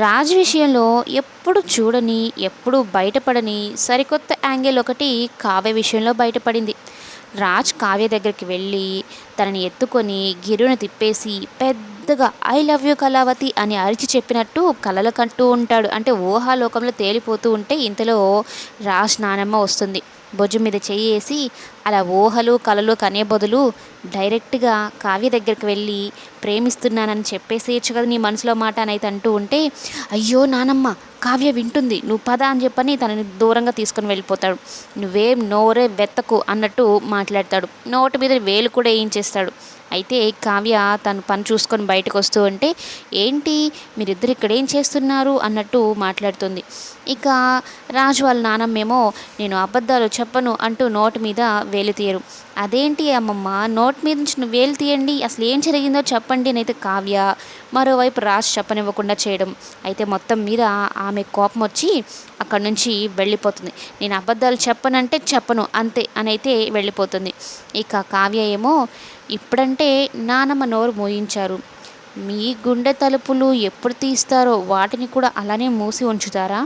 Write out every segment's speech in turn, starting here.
రాజ్ విషయంలో ఎప్పుడు చూడని ఎప్పుడు బయటపడని సరికొత్త యాంగిల్ ఒకటి కావ్య విషయంలో బయటపడింది. రాజ్ కావ్య దగ్గరికి వెళ్ళి తనని ఎత్తుకొని గిరును తిప్పేసి పెద్దగా ఐ లవ్ యూ కళావతి అని అరిచి చెప్పినట్టు కలలు కంటూ ఉంటాడు. అంటే ఊహాలోకంలో తేలిపోతూ ఉంటే ఇంతలో రాజ్ నానమ్మ వస్తుంది. భుజం మీద చెయ్యేసి అలా ఊహలు కలలు కనే బదులు డైరెక్ట్గా కావ్య దగ్గరికి వెళ్ళి ప్రేమిస్తున్నానని చెప్పేసేయచ్చు కదా నీ మనసులో మాట అనైతే అంటూ ఉంటే అయ్యో నానమ్మ కావ్య వింటుంది. నువ్వు పద అని చెప్పని తనని దూరంగా తీసుకొని వెళ్ళిపోతాడు. నువ్వేం నోరే వెత్తకు అన్నట్టు మాట్లాడతాడు. నోటి మీద వేలు కూడా వేయించేస్తాడు అయితే కావ్య తను పని చూసుకొని బయటకు వస్తూ ఉంటే ఏంటి మీరిద్దరు ఇక్కడ ఏం చేస్తున్నారు అన్నట్టు మాట్లాడుతుంది. ఇక రాజు వాళ్ళ నానమ్మేమో నేను అబద్ధాలు చెప్పను అంటూ నోటి మీద వేలు తీయరు. అదేంటి అమ్మమ్మ? నోట్ మీద నుంచి వేలు తీయండి. అసలు ఏం జరిగిందో చెప్పండి అనైతే కావ్య మరోవైపు రాజ్ చెప్పనివ్వకుండా చేయడం. అయితే మొత్తం మీద ఆమె కోపం వచ్చి అక్కడి నుంచి వెళ్ళిపోతుంది. నేను అబద్ధాలు చెప్పనంటే చెప్పను అంతే అని అయితే వెళ్ళిపోతుంది. ఇక కావ్య ఏమో ఇప్పుడంటే నానమ్మ నోరు మోయించారు. మీ గుండె తలుపులు ఎప్పుడు తీస్తారో వాటిని కూడా అలానే మూసి ఉంచుతారా?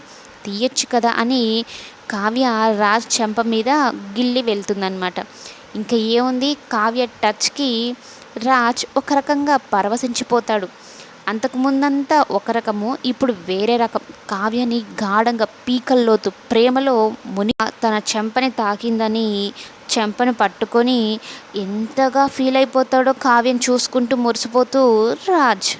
తీయచ్చు కదా అని కావ్య రాజ్ చెంప మీద గిల్లి వెళ్తుందనమాట ఇంకా ఏముంది? కావ్య టచ్కి రాజ్ ఒక రకంగా పరవశించిపోతాడు. అంతకు ముందంతా ఒక రకము ఇప్పుడు వేరే రకం. కావ్యని గాఢంగా పీకల్లోతు ప్రేమలో ముని తన చెంపని తాకిందని చెంపను పట్టుకొని ఎంతగా ఫీల్ అయిపోతాడో కావ్యం చూసుకుంటూ మురిసిపోతూ రాజ్.